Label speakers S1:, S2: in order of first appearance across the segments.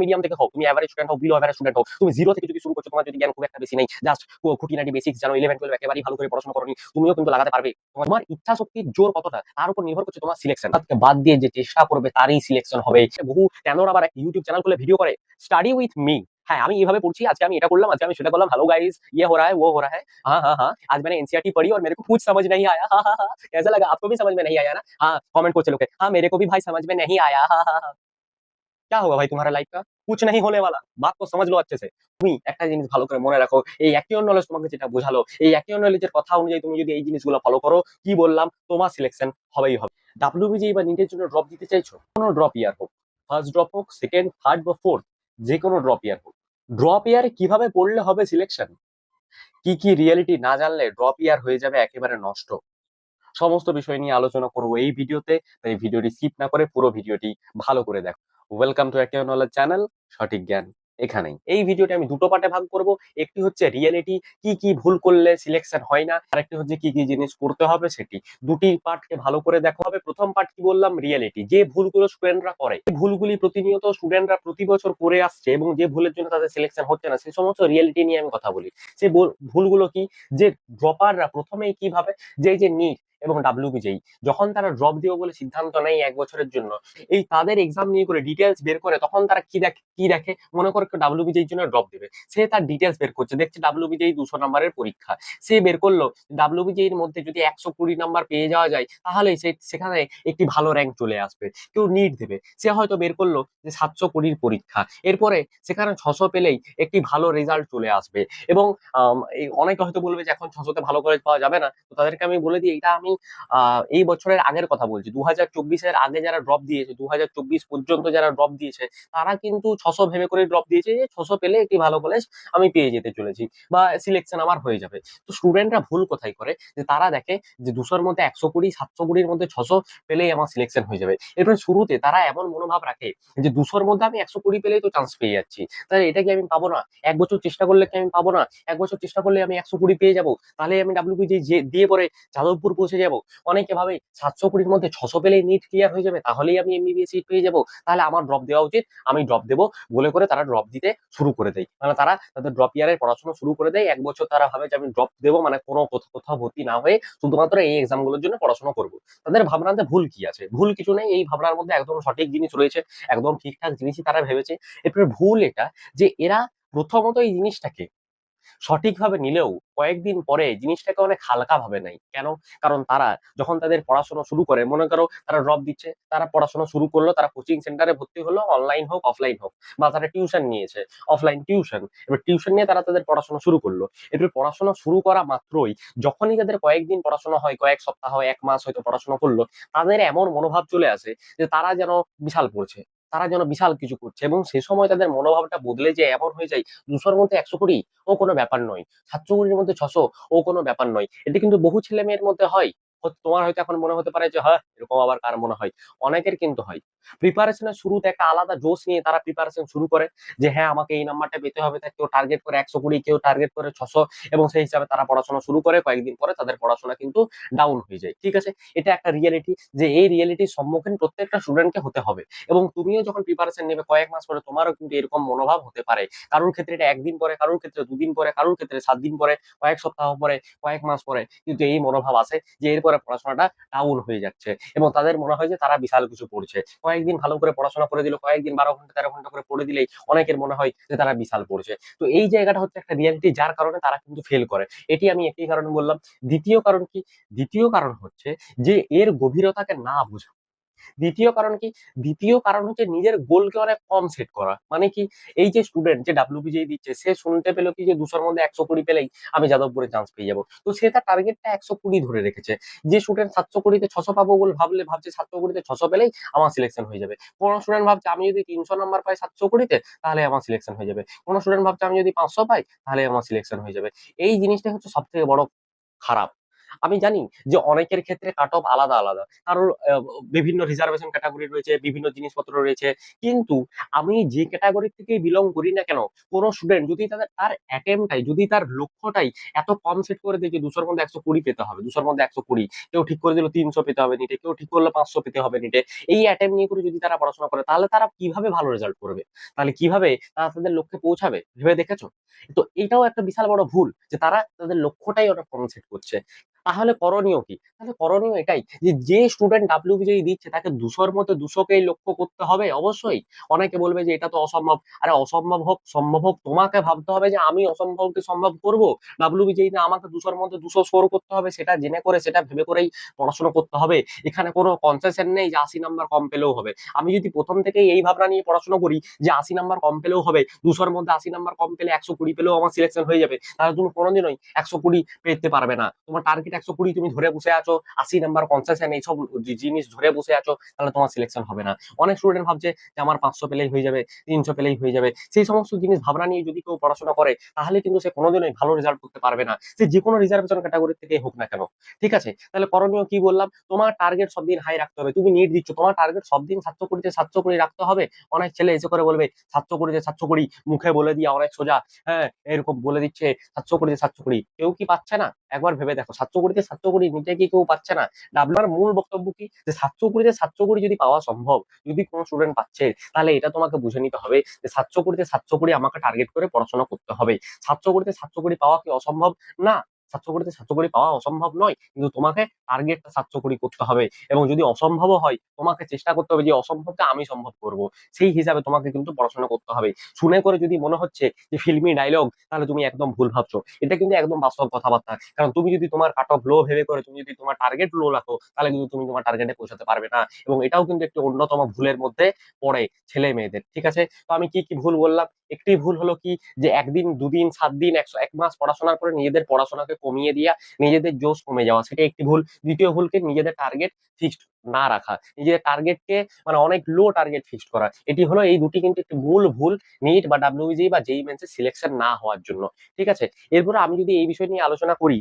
S1: Medium থেকে হোক তুমি অ্যাভারেজ স্টুডেন্ট হোক বিলো অ্যাভারেজ স্টুডেন্ট হোক তুমি জিরো থেকে যদি শুরু করছো তোমার যদি জ্ঞান খুব একটা বেশি নেই জাস্ট খুঁটিনাটি বেসিক্স জানো ইলেভেন টুয়েলভ একেবারেই ভালো করে পড়াশোনা করনি তুমিও কিন্তু লাগাতে পারবে তোমার ইচ্ছা শক্তির জোর কতটা তার উপর নির্ভর করছে তোমার সিলেকশন বাদ দিয়ে যে চেষ্টা করবে তারই সিলেকশন হবে বহু কেন আবার একটা ইউটিউব চ্যানেল খুলে ভিডিও করে স্টাডি উইথ মি হ্যাঁ আমি এইভাবে পড়ছি আজকে আমি এটা করলাম আজকে আমি সেটা করলাম हेलो गाइस ये हो रहा है वो हो रहा है हाँ हाँ हाँ आज मैंने एनसीईआरटी पढ़ी और मेरे को कुछ समझ नहीं आया हाँ हाँ हाँ कैसा लगा आपको भी समझ में नहीं आया ना हाँ कमेंट করছে লোকে हाँ मेरे को भी भाई समझ में नहीं आया हाँ हाँ हाँ क्या होगा भाई तुम्हारा लाइफ का कुछ नहीं होने वाला बात को समझ लो अच्छे से তুমি একটা জিনিস ভালো করে মনে রাখো এই অ্যাকিউন নলেজ তোমাকে যেটা বোঝালো এই অ্যাকিউন নলেজের কথা অনুযায়ী তুমি যদি এই জিনিসগুলো ফলো করো কি বললাম তোমার সিলেকশন হবেই হবে ডাব্লিউবিজি বা নিটের জন্য ড্রপ দিতে চাইছো কোনো ড্রপ ইয়ার হোক ফার্স্ট ড্রপ হোক সেকেন্ড থার্ড বা ফোর্থ যে কোনো ড্রপ ইয়ার হোক ড্রপ ইয়ারে কিভাবে পড়লে হবে সিলেকশন কি কি রিয়েলিটি না জানলে ড্রপ ইয়ার হয়ে যাবে একেবারে নষ্ট সমস্ত বিষয় নিয়ে আলোচনা করবো এই ভিডিওতে তাই ভিডিওটি স্কিপ না করে পুরো ভিডিওটি ভালো করে দেখো ওয়েলকাম টু একটা নলেজ চ্যানেল সঠিক জ্ঞান এখানেই। এই ভিডিওটি আমি দুটো পার্টে ভাগ করব, একটি হচ্ছে রিয়েলিটি কি কি ভুল করলে সিলেকশন হয় না, আর একটি হচ্ছে কি কি জিনিস করতে হবে সেটি। দুটি পার্টকে ভালো করে দেখা হবে। প্রথম পার্ট কি বললাম? রিয়েলিটি যে ভুলগুলো স্টুডেন্টরা করে, এই ভুলগুলি প্রতিনিয়ত স্টুডেন্টরা প্রতি বছর করে আসছে এবং যে ভুলের জন্য তাদের সিলেকশন হচ্ছে না, সেই সমস্ত রিয়েলিটি নিয়ে আমি কথা বলি। সেই ভুল- ভুলগুলো কি? যে ড্রপাররা প্রথমেই কীভাবে যে যে নিট এবং ডাব্লিউবিজেই যখন তারা ড্রপ দিও বলে সিদ্ধান্ত নেয় এক বছরের জন্য, এই তাদের এক্সাম নিয়ে করে ডিটেলস বের করে তখন তারা কি দেখে কি দেখে? মনে করে ডাব্লিউবিজের জন্য ড্রপ দেবে। সে তার ডিটেলস বের করছে। দেখছে ডাব্লিউবিজেই দুশো নাম্বারের পরীক্ষা। সে বের করল ডাব্লিউবিজের মধ্যে যদি একশো কুড়ি নাম্বার পেয়ে যাওয়া যায়, তাহলে সে, সেখানে একটি ভালো র্যাঙ্ক চলে আসবে। কেউ নিট দেবে। সে হয়তো বের করল যে সাতশো কুড়ির পরীক্ষা। এরপরে সেখানে ছশো পেলেই একটি ভালো রেজাল্ট চলে আসবে। এবং অনেকে হয়তো বলবে যে এখন ছশোতে ভালো কলেজ পাওয়া যাবে না। তো তাদেরকে আমি বলে দিই, এটা আমি আহ, এই বছরের আগের কথা বলছি। দু হাজার আগে যারা ড্রপ দিয়েছে দু হাজার চব্বিশ পর্যন্ত যারা ড্রপ দিয়েছে তারা কিন্তু ছশো ভেবে করে ড্রপ দিয়েছে যে ছশো পেলে একটি ভালো কলেজ আমি পেয়ে যেতে চলেছি বা সিলেকশন আমার হয়ে যাবে। তো স্টুডেন্টরা ভুল কোথায় করে? যে তারা দেখে যে দুশোর মধ্যে একশো কুড়ি সাতশো কুড়ির মধ্যে ছশো পেলেই আমার সিলেকশন হয়ে যাবে। এরপর শুরুতে তারা এমন মনোভাব রাখে যে দুশোর মধ্যে আমি একশো কুড়ি পেলেই তো চান্স পেয়ে যাচ্ছি। তাহলে এটা কি আমি পাবো না? এক বছর চেষ্টা করলে কি আমি পাবো না? এক বছর চেষ্টা করলে আমি একশো কুড়ি পেয়ে যাব? তাহলে আমি ডাব্লিউপিজি দিয়ে পরে যাদবপুর পৌঁছে যাব। অনেকে ভাবে সাতশো কুড়ির মধ্যে ছশো পেলেই নিট ক্লিয়ার হয়ে যাবে, তাহলেই আমি এমবিবিএস সিট পেয়ে যাব। তাহলে আমার ড্রপ দেওয়া উচিত, আমি ড্রপ দেবো। বলে করে তারা ড্রপ দিতে শুরু করে দেয়। মানে তারা তাদের ড্রপ ইয়ারের পড়াশোনা শুরু করে দেয়, এক বছর তারা ভাবে যে আমি ড্রপ দেবো মানে কোনো কোথাও ভর্তি না হয়ে শুধুমাত্র এই এক্সামগুলোর জন্য পড়াশোনা করব। তাদের ভাবনাতে ভুল কি আছে? ভুল কিছু নেই, এই ভাবনার মধ্যে একদম সঠিক জিনিস রয়েছে, একদম ঠিকঠাক জিনিসই তারা ভেবেছে। এরপরে ভুল এটা যে এরা প্রথমত এই জিনিসটাকে সঠিকভাবে নিলেও কয়েকদিন পরে জিনিসটাকে অনেক হালকা ভাবে নাই কেন? কারণ তারা যখন তাদের পড়াশোনা শুরু করে, মনে করো তারা ড্রপ দিচ্ছে, তারা পড়াশোনা শুরু করল, তারা কোচিং সেন্টারে ভর্তি হলো অনলাইন হোক অফলাইন হোক, বা তারা টিউশন নিয়েছে অফলাইন টিউশন এবার টিউশন নিয়ে তারা তাদের পড়াশোনা শুরু করল। এরপর পড়াশোনা শুরু করা মাত্রই যখনই তাদের কয়েকদিন পড়াশোনা হয়, কয়েক সপ্তাহ, এক মাস হয়তো পড়াশোনা করল, তাদের এমন মনোভাব চলে আসে যে তারা যেন বিশাল পড়ছে। তারা যেন বিশাল কিছু করছে এবং সে সময় তাদের মনোভাবটা বদলে যে এমন হয়ে যায়, দুশোর মধ্যে একশো কোটি ও কোনো ব্যাপার নয়। সাতশো কোটির মধ্যে ছশো, ও কোনো ব্যাপার নয়। এটি কিন্তু বহু ছেলে মেয়ের মধ্যে হয়। তোমার হয়তো এখন মনে হতে পারে যে হ্যাঁ এরকম আবার কার মনে হয়? অনেকের কিন্তু হয়। প্রিপারেশনের শুরুতে একটা আলাদা জোশ নিয়ে তারা প্রিপারেশন শুরু করে যে হ্যাঁ আমাকে এই নাম্বারটা পেতে হবে কেউ টার্গেট করে একশো কুড়ি, কেউ টার্গেট করে ছশো এবং সেই হিসাবে তারা পড়াশোনা শুরু করে। কয়েকদিন পরে তাদের পড়াশোনা কিন্তু ডাউন হয়ে যায়। ঠিক আছে? এটা একটা রিয়েলিটি যে, এই রিয়েলিটির সম্মুখীন প্রত্যেকটা স্টুডেন্টকে হতে হবে এবং তুমিও যখন প্রিপারেশন নেবে, কয়েক মাস পরে তোমারও কিন্তু এরকম মনোভাব হতে পারে। কারোর ক্ষেত্রে এটা একদিন পরে, কারোর ক্ষেত্রে দুদিন পরে, কারোর ক্ষেত্রে সাত দিন পরে, কয়েক সপ্তাহ পরে, কয়েক মাস পরে কিন্তু এই মনোভাব আছে যে, এরপরে পড়াশোনাটা ডাউন হয়ে যাচ্ছে। এবং তাদের মনে হয় যে তারা বিশাল কিছু পড়ছে। কয়েকদিন ভালো করে পড়াশোনা করে দিল, কয়েকদিন বারো ঘণ্টা, তেরো ঘণ্টা করে পড়ে দিলেই অনেকের মনে হয় যে তারা বিশাল পড়ছে। তো এই জায়গাটা হচ্ছে একটা রিয়ালিটি যার কারণে তারা কিন্তু ফেল করে। এটি আমি একটি কারণ বললাম। দ্বিতীয় কারণ কি? দ্বিতীয় কারণ হচ্ছে যে এর গভীরতাকে না বোঝা দ্বিতীয় কারণ কি? দ্বিতীয় কারণ হচ্ছে নিজের গোলকে অনেক কম সেট করা। মানে কি? এই যে স্টুডেন্ট যে ডাব্লিউবিজেই দিচ্ছে, সে শুনতে পেল কি যে দুশোর মধ্যে একশো কুড়ি পেলেই আমি যাদবপুরে চান্স পেয়ে যাব। তো সে তার টার্গেটটা একশো কুড়ি ধরে রেখেছে। যে স্টুডেন্ট সাতশো কুড়িতে ছশো পাবো বলে ভাবলে ভাবছে সাতশো কুড়িতে ছশো পেলেই আমার সিলেকশন হয়ে যাবে। কোনো স্টুডেন্ট ভাবছে আমি যদি তিনশো নাম্বার পাই সাতশো কুড়িতে, তাহলে আমার সিলেকশন হয়ে যাবে। কোনো স্টুডেন্ট ভাবছে আমি যদি পাঁচশো পাই, তাহলে আমার সিলেকশন হয়ে যাবে। এই জিনিসটা হচ্ছে সব থেকে বড় খারাপ। আমি জানি যে অনেকের ক্ষেত্রে কাট অফ আলাদা আলাদা। কারোর বিভিন্ন রিজার্ভেশন ক্যাটাগরি রয়েছে, বিভিন্ন জিনিসপত্র রয়েছে। কিন্তু আমি যে ক্যাটাগরি থেকে বিলং করি না কেন, কোনো স্টুডেন্ট যদি তাদের, তার অ্যাটেম্পটাই যদি তার লক্ষ্যটাই এত কম সেট করে দেয় যে দুশোর মধ্যে একশো কুড়ি পেতে হবে, দুশোর মধ্যে একশো কুড়ি, কেউ ঠিক করে দিল তিনশো পেতে হবে নিটে, কেউ ঠিক করল পাঁচশো পেতে হবে নিটে, এই অ্যাটেম্প নিয়ে করে যদি তারা পড়াশোনা করে, তাহলে তারা কীভাবে ভালো রেজাল্ট করবে? তাহলে কীভাবে তারা তাদের লক্ষ্যে পৌঁছাবে? ভেবে দেখেছ? তো এটাও একটা বিশাল বড় ভুল, যে তারা তাদের লক্ষ্যটাই অনেক কম সেট করছে। তাহলে করণীয় কি? তাহলে করণীয় এটাই যে যে স্টুডেন্ট ডাব্লিউ বিজয়ী দিচ্ছে তাকে দুশোর মধ্যে দুশোকেই লক্ষ্য করতে হবে অবশ্যই। অনেকে বলবে যে, এটা তো অসম্ভব। আরে অসম্ভব হোক, সম্ভব হোক, তোমাকে ভাবতে হবে যে, আমি অসম্ভবকে সম্ভব করব? না আমাকে দুশোর মধ্যে দুশো স্কোর করতে হবে, সেটা জেনে করে, সেটা ভেবে করেই পড়াশোনা করতে হবে। এখানে কোনো কনসেশন নেই যে, আশি নাম্বার কম পেলেও হবে। আমি যদি প্রথম থেকেই এই ভাবনা নিয়ে পড়াশোনা করি যে, আশি নাম্বার কম পেলেও হবে, দুশোর মধ্যে আশি নাম্বার কম পেলে একশো কুড়ি পেলেও আমার সিলেকশন হয়ে যাবে, তাহলে তুমি কোনোদিনই একশো কুড়ি পেতে পারবে না। তোমার টার্গেট একশো কুড়ি তুমি ধরে বসে আছো, আশি নাম্বার কনসেশন এইসব জিনিস ধরে বসে আছো, তাহলে তোমার সিলেকশন হবে না। অনেক স্টুডেন্ট ভাবছে যে আমার পাঁচশো পেলেই হয়ে যাবে, তিনশো পেলেই হয়ে যাবে। সেই সমস্ত জিনিস ভাবনা নিয়ে যদি কেউ পড়াশোনা করে, তাহলে কিন্তু সে কোনোদিনই ভালো রেজাল্ট করতে পারবে না। সে যে কোনো রিজার্ভেশন ক্যাটাগরি থেকে হোক না কেন। ঠিক আছে? তাহলে করণীয় কি বললাম? তোমার টার্গেট সব দিন হাই রাখতে হবে। তুমি নিট দিচ্ছ, তোমার টার্গেট সব দিন সাতশো কুড়িতে সাতশো কুড়ি রাখতে হবে। অনেক ছেলে এসে করে বলবে, সাতশো কুড়িতে সাতশো কুড়ি, মুখে বলে দিয়ে অনেক সোজা। হ্যাঁ এরকম বলে দিচ্ছে, সাতশো কুড়িতে সাতশো কুড়ি। কেউ কি পাচ্ছে না? একবার ভেবে দেখো, সাতশো কুড়িতে সাতশো কুড়ি নিতে কি কেউ পাচ্ছে না? ডাবলার মূল বক্তব্য কি? যে সাতশো কুড়িতে সাতশো কোটি যদি পাওয়া সম্ভব, যদি কোনো স্টুডেন্ট পাচ্ছে, তাহলে এটা তোমাকে বুঝে নিতে হবে যে সাতশো ছাত্রকুড়ি সাতশো কোটি আমাকে টার্গেট করে পড়াশোনা করতে হবে। সাতশো ছাত্রকুড়ি সাতশো কোটি পাওয়া কি অসম্ভব? না। সাতশো কুড়িতে সাতশো কুড়ি পাওয়া অসম্ভব নয়, কিন্তু তোমাকে টার্গেটটা সাতশো কুড়ি করতে হবে। এবং যদি অসম্ভব হয়, তোমাকে চেষ্টা করতে হবে যে অসম্ভবটা আমি সম্ভব করব। সেই হিসাবে তোমাকে কিন্তু পড়াশোনা করতে হবে। শুনে করে যদি মনে হচ্ছে যে ফিল্মি ডায়লগ তাহলে তুমি একদম ভুল ভাবছ। এটা কিন্তু একদম বাস্তব কথাবার্তা। কারণ তুমি যদি তোমার কাট অফ লো ভেবে করে, তুমি যদি তোমার টার্গেট লো রাখো, তাহলে কিন্তু তুমি তোমার টার্গেটে পৌঁছাতে পারবে না। এবং এটাও কিন্তু একটি অন্যতম ভুলের মধ্যে পড়ে ছেলে মেয়েদের ঠিক আছে? তো আমি কি কি ভুল বললাম? একটি ভুল হলো কি? যে একদিন, দুদিন সাত দিন একশো, এক মাস পড়াশোনার পরে নিজেদের পড়াশোনাকে কমিয়ে দিয়া, নিজেদের জোশ কমে যাওয়া, সেটা একটি ভুল। দ্বিতীয় ভুলকে নিজেদের টার্গেট ফিক্সড না রাখা, নিজেদের টার্গেটকে মানে অনেক লো টার্গেট ফিক্সড করা। এটি হলো এই দুটি কিন্তু একটি মূল ভুল নিট বা ডাব্লিউজি বা যেই মেন্সের সিলেকশন না হওয়ার জন্য। ঠিক আছে? এরপরে আমি যদি এই বিষয় নিয়ে আলোচনা করি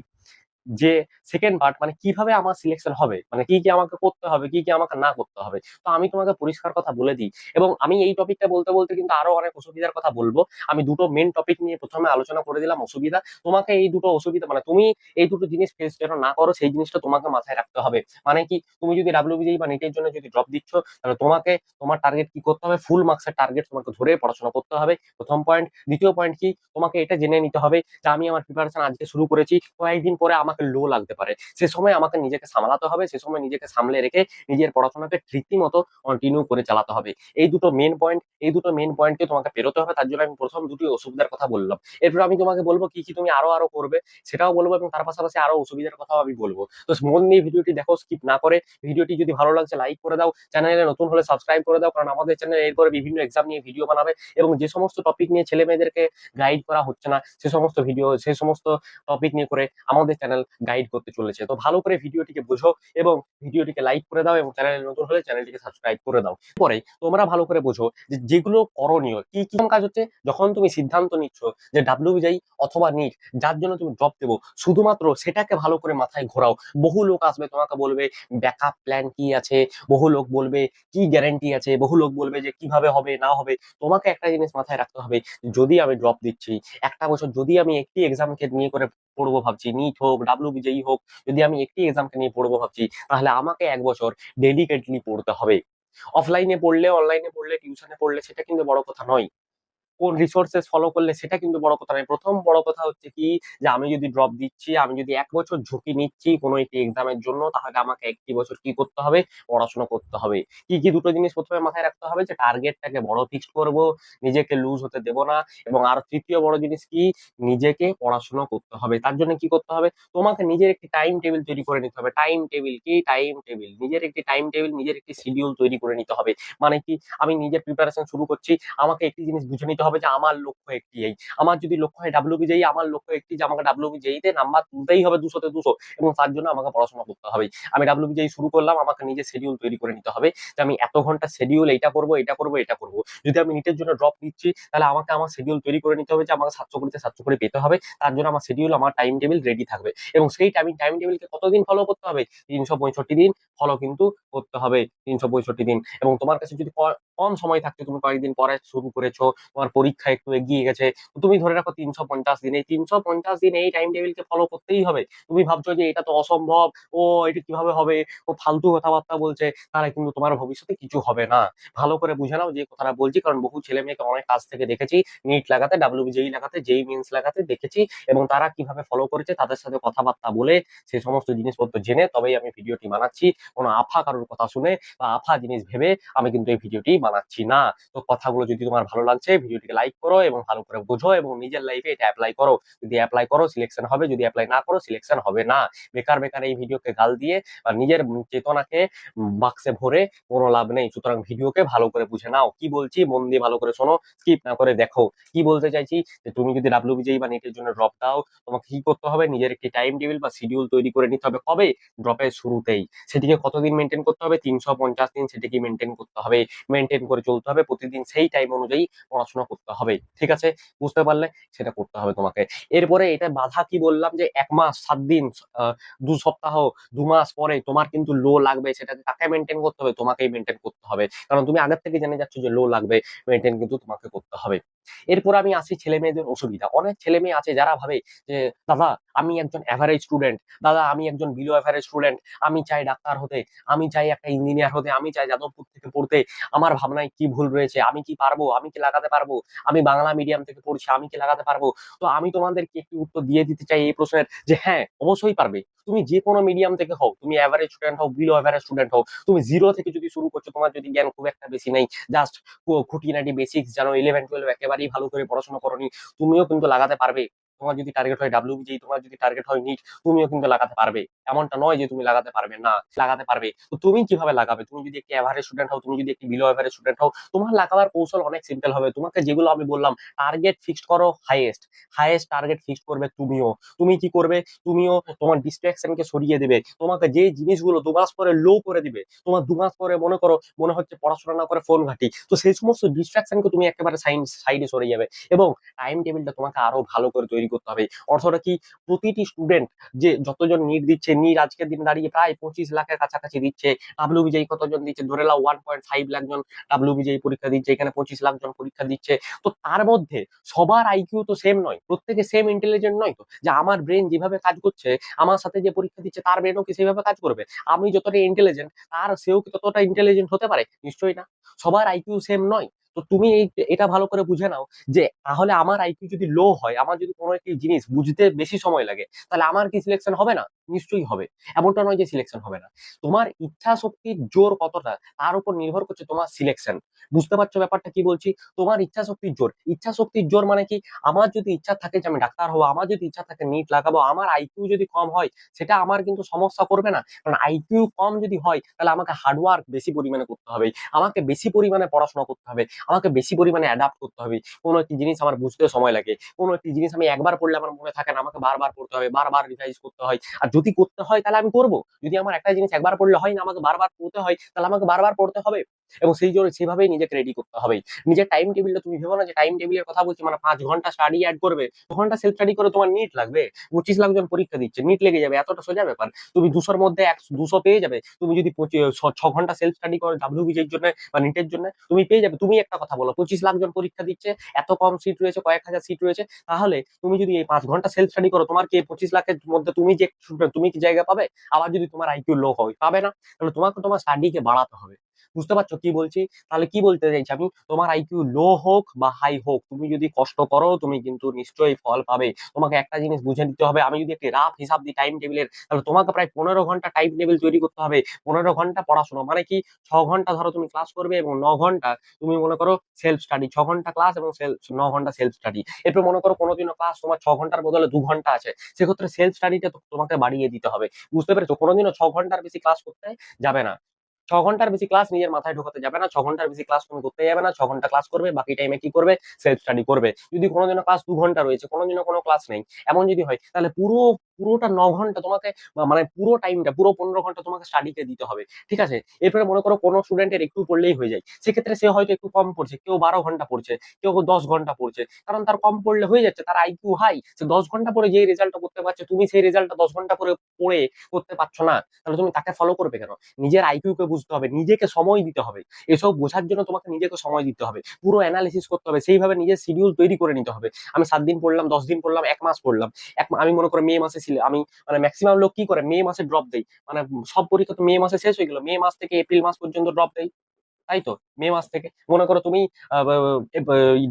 S1: যে সেকেন্ড পার্ট মানে কীভাবে আমার সিলেকশন হবে? মানে কি কি আমাকে করতে হবে? কি কি আমাকে না করতে হবে? তো আমি তোমাকে পরিষ্কার কথা বলে দিই। এবং আমি এই টপিকটা বলতে বলতে কিন্তু আরও অনেক অসুবিধার কথা বলব। আমি দুটো মেন টপিক নিয়ে প্রথমে আলোচনা করে দিলাম, অসুবিধা। তোমাকে এই দুটো অসুবিধা মানে তুমি এই দুটো জিনিস ফেস যেন না করো, সেই জিনিসটা তোমাকে মাথায় রাখতে হবে। মানে কি, তুমি যদি ডাব্লিউবিজি বা নিটের জন্য যদি ড্রপ দিচ্ছ, তাহলে তোমাকে তোমার টার্গেট কি করতে হবে? ফুল মার্কসের টার্গেট তোমাকে ধরে পড়াশোনা করতে হবে। প্রথম পয়েন্ট দ্বিতীয় পয়েন্ট কি? তোমাকে এটা জেনে নিতে হবে যে আমি আমার প্রিপারেশন আজকে শুরু করেছি। কয়েকদিন পরে আমাকে লো লাগতে পারে। সে সময় আমাকে নিজেকে সামলাতে হবে, সে সময় নিজেকে সামলে রেখে নিজের পড়াশোনাকে রীতিমতো কন্টিনিউ করে চালাতে হবে। এই দুটো মেন পয়েন্ট এই দুটো মেন পয়েন্টকে তোমাকে পেরোতে হবে, তার জন্য আমি প্রথম দুটি অসুবিধার কথা বললাম। এরপর আমি তোমাকে বলব কি কি তুমি আরও আরও করবে, সেটাও বলব এবং তার পাশাপাশি আরও অসুবিধার কথাও আমি বলব। তো মন নিয়ে ভিডিওটি দেখো স্কিপ না করে ভিডিওটি যদি ভালো লাগছে লাইক করে দাও। চ্যানেলে নতুন হলে সাবস্ক্রাইব করে দাও, কারণ আমাদের চ্যানেলে এরপরে বিভিন্ন এক্সাম নিয়ে ভিডিও বানাবে এবং যে সমস্ত টপিক নিয়ে ছেলে মেয়েদেরকে গাইড করা হচ্ছে না, সে সমস্ত ভিডিও সে সমস্ত টপিক নিয়ে করে আমাদের চ্যানেল গাইড করতে চলেছে। তো ভালো করে ভিডিওটিকে বোঝো এবং ভিডিওটিকে লাইক করে দাও এবং চ্যানেলে নতুন হলে চ্যানেলটিকে সাবস্ক্রাইব করে দাও। পরে তোমরা ভালো করে বোঝো যে যেগুলো করণীয়, কি কি কাজ হচ্ছে, যখন তুমি সিদ্ধান্ত নিচ্ছ যে ডাব্লিউ যাই অথবা নিট যার জন্য তুমি ড্রপ দেবো, শুধুমাত্র সেটাকে ভালো করে মাথায় ঘোরাও। বহু লোক আসবে, তোমাকে বলবে ব্যাকআপ প্ল্যান কি আছে? বহু লোক বলবে, কি গ্যারেন্টি আছে? বহু লোক বলবে যে, কীভাবে হবে, না হবে? তোমাকে একটা জিনিস মাথায় রাখতে হবে, যদি আমি ড্রপ দিচ্ছি, একটা বছর যদি আমি একটি এক্সামকে নিয়ে করে পড়ব ভাবছি নিট হোক ডাব্লিউ বিজয়ী হোক, যদি আমি একটি এক্সামকে নিয়ে পড়ব ভাবছি, তাহলে আমাকে এক বছর ডেডিকেটলি পড়তে হবে। অফলাইনে পড়লে অনলাইনে পড়লে টিউশনে পড়লে, সেটা কিন্তু বড় কথা নয়। কোন রিসোর্সেস ফলো করলে সেটা কিন্তু বড় কথা নয়। প্রথম বড় কথা হচ্ছে কি যে আমি যদি ড্রপ দিচ্ছি, আমি যদি এক বছর ঝুঁকি নিচ্ছি কোনো একটি এক্সামের জন্য, তাহলে আমাকে একটি বছর কি করতে হবে? পড়াশোনা করতে হবে। কি কি দুটো জিনিস প্রথমে মাথায় রাখতে হবে যে টার্গেটটাকে বড় ফিক্স করব, নিজেকে লুজ হতে দেব না এবং আর তৃতীয় বড় জিনিস কি? নিজেকে পড়াশোনা করতে হবে। তার জন্য কি করতে হবে? তোমাকে নিজের একটি টাইম টেবিল তৈরি করে নিতে হবে। টাইম টেবিল কি? টাইম টেবিল নিজের একটি টাইম টেবিল নিজের একটি শিডিউল তৈরি করে নিতে হবে। মানে কি? আমি নিজের প্রিপারেশন শুরু করছি, আমাকে একটি জিনিস বুঝে নিতে হবে যে আমার লক্ষ্য একটি এই। আমার যদি লক্ষ্য হয় ডাব্লিউবিজেই আমার লক্ষ্য একটি যে আমাকে ডাব্লিউবিজেইতে নাম্বার তুলতেই হবে দুশোতে দুশো। এবং তার জন্য আমাকে পড়াশোনা করতে হবে। আমি ডাব্লিউবিজেই শুরু করলাম, আমাকে নিজে শিডিউল তৈরি করে নিতে হবে যে আমি এত ঘণ্টা শিডিউল এটা করব এটা করব এটা করব। যদি আমি নিটের জন্য ড্রপ নিচ্ছি তাহলে আমাকে আমার শিডিউল তৈরি করে নিতে হবে যে আমাকে সাতশো কুড়িতে সাতশো কুড়ি পেতে হবে। তার জন্য আমার শিডিউল আমার টাইম টেবিল রেডি থাকবে। এবং সেই টাইম টাইম টেবিলকে কতদিন ফলো করতে হবে? তিনশো পঁয়ষট্টি দিন ফলো কিন্তু করতে হবে। তিনশো পঁয়ষট্টি দিন। এবং তোমার কাছে যদি কম সময় থাকতে তুমি কয়েকদিন পরে শুরু করেছ, তোমার পরীক্ষা একটু এগিয়ে গেছে তুমি ধরে রাখো তিনশো পঞ্চাশ দিন, এই তিনশো পঞ্চাশ দিন এই টাইম টেবিলকে ফলো করতেই হবে। তুমি ভাবছ যে এটা তো অসম্ভব, ও এটা কীভাবে হবে, ও ফালতু কথাবার্তা বলছে, তাহলে কিন্তু তোমার ভবিষ্যতে কিছু হবে না। ভালো করে বুঝে নাও যে কথাটা বলছি, কারণ বহু ছেলে মেয়েকে অনেক কাজ থেকে দেখেছি নিট লাগাতে ডাব্লিউবিজেই লাগাতে যেই মিনস লাগাতে দেখেছি, এবং তারা কীভাবে ফলো করেছে, তাদের সাথে কথাবার্তা বলে সেই সমস্ত জিনিসপত্র জেনে তবেই আমি ভিডিওটি বানাচ্ছি। কোনো আফা কারোর কথা শুনে বা আফা জিনিস ভেবে আমি কিন্তু এই ভিডিওটি বানাচ্ছি না। তো কথাগুলো যদি তোমার ভালো লাগছে, ভিডিওটিকে লাইক করো এবং ভালো করে বোঝো এবং নিজের লাইফে এটা অ্যাপ্লাই করো। যদি অ্যাপ্লাই করো সিলেকশন হবে। যদি অ্যাপ্লাই না করো সিলেকশন হবে না। বেকার বেকার এই ভিডিওকে গাল দিয়ে বা নিজের চেতনাকে বাক্সে ভরে কোনো লাভ নেই। সুতরাং ভিডিওকে ভালো করে বুঝে নাও। কি বলছি? মন দিয়ে ভালো করে শোনো স্কিপ না করে দেখো। কি বলতে চাইছি? যে তুমি যদি ডাব্লিউবিজেই বা নেটের জন্য ড্রপ দাও, তোমাকে কি করতে হবে? নিজের একটি টাইম টেবিল বা শিডিউল তৈরি করে নিতে হবে। কবে? ড্রপের শুরুতেই। সেটিকে কতদিন মেনটেন করতে হবে? তিনশো পঞ্চাশ দিন সেটিকে মেনটেন করতে হবে। মেনটেন করে চলতে হবে, প্রতিদিন সেই টাইম অনুযায়ী পড়াশোনা করতে হবে, ঠিক আছে? বুঝতে পারলে সেটা করতে হবে তোমাকে। এরপরে এটা বাধা কি বললাম যে এক মাস, সাত দিন দু সপ্তাহ, দু মাস পরে তোমার কিন্তু লো লাগবে, সেটাকে কাকে মেনটেন করতে হবে? তোমাকেই মেনটেন করতে হবে। কারণ তুমি আগের থেকে জেনে যাচ্ছ যে লো লাগবে মেনটেন কিন্তু তোমাকে করতে হবে। এরপর আমি আসি ছেলে মেয়েদের অসুবিধা। অনেক ছেলে মেয়ে আছে যারা ভাবে যে, দাদা, আমি একজন অ্যাভারেজ স্টুডেন্ট দাদা, আমি একজন বিলো অ্যাভারেজ স্টুডেন্ট আমি চাই ডাক্তার হতে, আমি চাই একটা ইঞ্জিনিয়ার হতে, আমি চাই যাদবপুর থেকে পড়তে, আমার ভাবনায় কি ভুল রয়েছে, আমি কি পারব, আমি কি লাগাতে পারব, আমি বাংলা মিডিয়াম থেকে পড়ছি, আমি কি লাগাতে পারব? তো আমি তোমাদেরকে একটি উত্তর দিয়ে দিতে চাই এই প্রশ্নের যে হ্যাঁ অবশ্যই পারবে। তুমি যে কোনো মিডিয়াম থেকে হও, তুমি অ্যাভারেজ স্টুডেন্ট হও বিলো অ্যাভারেজ স্টুডেন্ট হও, তুমি জিরো থেকে যদি শুরু করছ, তোমার যদি জ্ঞান খুব একটা বেশি নেই জাস্ট খুঁটিনাটি বেসিক্স জানো ইলেভেন টুয়েলভ একেবারেই ভালো করে পড়াশোনা করনি, তুমিও কিন্তু লাগাতে পারবে। তোমার যদি টার্গেট হয় ডাব্লিউবিজি তোমার যদি টার্গেট হয় নিট তুমিও কিন্তু লাগাতে পারবে। এমনটা নয় যে তুমি লাগাতে পারবে না, লাগাতে পারবে। তো তুমি কীভাবে লাগাবে? তুমি যদি একটি অ্যাভারেজ স্টুডেন্ট হও, তুমি যদি একটি বিলো অ্যাভারেজ স্টুডেন্ট হও, তোমার লাগাবার কৌশল অনেক সিম্পল হবে। তোমাকে যেগুলো আমি বললাম টার্গেট ফিক্সড করো হাইয়েস্ট হাইয়েস্ট টার্গেট ফিক্সড করবে তুমিও। তুমি কি করবে? তুমিও তোমার ডিস্ট্রাকশনকে সরিয়ে দেবে। তোমাকে যে জিনিসগুলো দু মাস পরে লো করে দিবে, তোমার দু মাস পরে মনে করো, মনে হচ্ছে পড়াশোনা না করে ফোন ঘাটি। তো সেই সমস্ত ডিস্ট্রাকশনকে তুমি একেবারে সাইন সাইডে সরে যাবে। এবং টাইম টেবিলটা তোমাকে আরও ভালো করে তৈরি করতে হবে। অর্থটা কি? প্রতিটি স্টুডেন্ট যে যতজন নিট দিচ্ছে নিট আজকের দিন দাঁড়িয়ে প্রায় পঁচিশ লাখের কাছাকাছি দিচ্ছে। ডাব্লিউ বিজয়ী কতজন দিচ্ছে? ধরে নাও ওয়ান পয়েন্ট ফাইভ লাখ জন ডাব্লিউ বিজয়ী পরীক্ষা দিচ্ছে, এখানে পঁচিশ লাখ জন পরীক্ষা দিচ্ছে। তো তার মধ্যে সবার আইকিউ তো সেম নয়, প্রত্যেকে সেম ইন্টেলিজেন্ট নয় তো? যে আমার ব্রেন যেভাবে কাজ করছে, আমার সাথে যে পরীক্ষা দিচ্ছে, তার ব্রেনও কি সেভাবে কাজ করবে? আমি যতটা ইন্টেলিজেন্ট তার সেও কি ততটা ইন্টেলিজেন্ট হতে পারে? নিশ্চয়ই না। সবার আইকিউ সেম নয়। তো তুমি এই এটা ভালো করে বুঝে নাও যে তাহলে আমার আইকিউ যদি লো হয়, আমার যদি কোনো একটি জিনিস বুঝতে বেশি সময় লাগে, তাহলে আমার কি সিলেকশন হবে না? নিশ্চয়ই হবে। এমনটা নয় যে সিলেকশন হবে না। তোমার ইচ্ছা শক্তির জোর কতটা, তার উপর নির্ভর করছে তোমার সিলেকশন বুঝতে পারছ ব্যাপারটা কি বলছি? তোমার ইচ্ছা শক্তির জোর। ইচ্ছা শক্তির জোর মানে কি? আমার যদি ইচ্ছা থাকে যে আমি ডাক্তার হব, আমার যদি ইচ্ছা থাকে নিট লাগাবো, আমার আইকিউ যদি কম হয়, সেটা আমার কিন্তু সমস্যা করবে না। কারণ আইকিউ কম যদি হয়, তাহলে আমাকে হার্ডওয়ার্ক বেশি পরিমাণে করতে হবে, আমাকে বেশি পরিমাণে পড়াশোনা করতে হবে, আমাকে বেশি পরিমাণে অ্যাডাপ্ট করতে হবে। কোনো একটি জিনিস আমার বুঝতে সময় লাগে, কোনো একটি জিনিস আমি একবার পড়লে আমার মনে থাকে না, আমাকে বারবার পড়তে হবে, বারবার রিভাইজ করতে হয়। আর যদি করতে হয় তাহলে আমি করব। যদি আমার একটা জিনিস একবার পড়লে হয় না, আমাকে বারবার পড়তে হয়, তাহলে আমাকে বারবার পড়তে হবে। এবং সেই জন্য সেভাবেই নিজেকে রেডি করতে হবে। নিজের টাইম টেবিলটা তুমি ভেবো না যে টাইম টেবিলের কথা বলছি মানে পাঁচ ঘণ্টা স্টাডি অ্যাড করবে, দু ঘণ্টা সেলফ স্টাডি করে তোমার নিট লাগবে। পঁচিশ লাখ জন পরীক্ষা দিচ্ছে নিট লেগে যাবে, এতটা সোজা ব্যাপার। তুমি দুশোর মধ্যে এক, দুশো পেয়ে যাবে, তুমি যদি ছ ঘণ্টা সেলফ স্টাডি করো ডাব্লিউ বিজের জন্য বা নিটের জন্য, তুমি পেয়ে যাবে। তুমি একটা কথা বলো, পঁচিশ লাখ জন পরীক্ষা দিচ্ছে, এত কম সিট রয়েছে, কয়েক হাজার সিট রয়েছে, তাহলে তুমি যদি এই পাঁচ ঘণ্টা সেলফ স্টাডি করো, তোমার কি পঁচিশ লাখের মধ্যে তুমি যে, তুমি কি জায়গা পাবে? আবার যদি তোমার আইকিউ লো হয়, পাবে না? তাহলে তোমাকে তোমার স্টাডিকে বাড়াতে হবে। বুঝতে পারছ কি বলছি? তাহলে কি বলতে চাইছি আমি? তোমার আইকিউ লো হোক বা হাই হোক, তুমি যদি কষ্ট করো, তুমি কিন্তু নিশ্চয়ই ফল পাবে। তোমাকে একটা জিনিস বুঝে নিতে হবে, আমি যদি একটি রাফ হিসাব দিই টাইম টেবিলের তাহলে তোমাকে প্রায় পনেরো ঘণ্টা টাইম টেবিল তৈরি করতে হবে। পনেরো ঘণ্টা পড়াশোনা মানে কি? ছ ঘণ্টা ধরো তুমি ক্লাস করবে এবং ন ঘণ্টা তুমি মনে করো সেলফ স্টাডি ছ ঘণ্টা ক্লাস এবং ন ঘণ্টা সেলফ স্টাডি এরপর মনে করো কোনোদিনও ক্লাস তোমার ছ ঘণ্টার বদলে দু ঘণ্টা আছে। সেক্ষেত্রে সেলফ স্টাডিটা তোমাকে বাড়িয়ে দিতে হবে। বুঝতে পেরেছ? কোনোদিনও ছ ঘণ্টার বেশি ক্লাস করতে যাবে না। ছ ঘণ্টার বেশি ক্লাস নিজের মাথায় ঢোকাতে যাবে না, ছ ঘণ্টার বেশি ক্লাস তুমি করতে যাবে না, ছ ঘণ্টা ক্লাস করবে, বাকি টাইমে কি করবে? সেলফ স্টাডি করবে। যদি কোনো কোনোদিনও ক্লাস দু ঘণ্টা রয়েছে কোনো কোনোদিনও কোনো ক্লাস নেই। এমন যদি হয়, তাহলে পুরো পুরোটা ন ঘণ্টা তোমাকে মানে পুরো টাইমটা পুরো পনেরো ঘণ্টা তোমাকে স্টাডিতে দিতে হবে, ঠিক আছে? এরপরে মনে করো কোনো স্টুডেন্টের একটু পড়লেই হয়ে যায়। সেক্ষেত্রে সে হয়তো একটু কম পড়ছে, কেউ বারো ঘণ্টা পড়ছে, কেউ দশ ঘণ্টা পড়ছে, কারণ তার কম পড়লে হয়ে যাচ্ছে, তার আইকিউ হাই সে দশ ঘণ্টা পরে যে রেজাল্টটা করতে পারছে, তুমি সেই রেজাল্টটা দশ ঘণ্টা পরে, পড়ে করতে পারছ না, তাহলে তুমি তাকে ফলো করবে কেন? নিজের আইকিউ কে বুঝতে হবে, নিজেকে সময় দিতে হবে, এসব বোঝার জন্য তোমাকে নিজেকে সময় দিতে হবে, পুরো অ্যানালিসিস করতে হবে, সেইভাবে নিজের শিডিউল তৈরি করে নিতে হবে। আমি সাত দিন পড়লাম, দশ দিন পড়লাম, এক মাস পড়লাম, এক আমি মনে করো মে মাসে ছিল আমি মানে ম্যাক্সিমাম লোক কি করে? মে মাসে ড্রপ দেয়। মানে সব পরীক্ষা তো মে মাসে শেষ হয়ে গেল। মে মাস থেকে এপ্রিল মাস পর্যন্ত ড্রপ দেয়। তাই তো মে মাস থেকে। মনে করো তুমি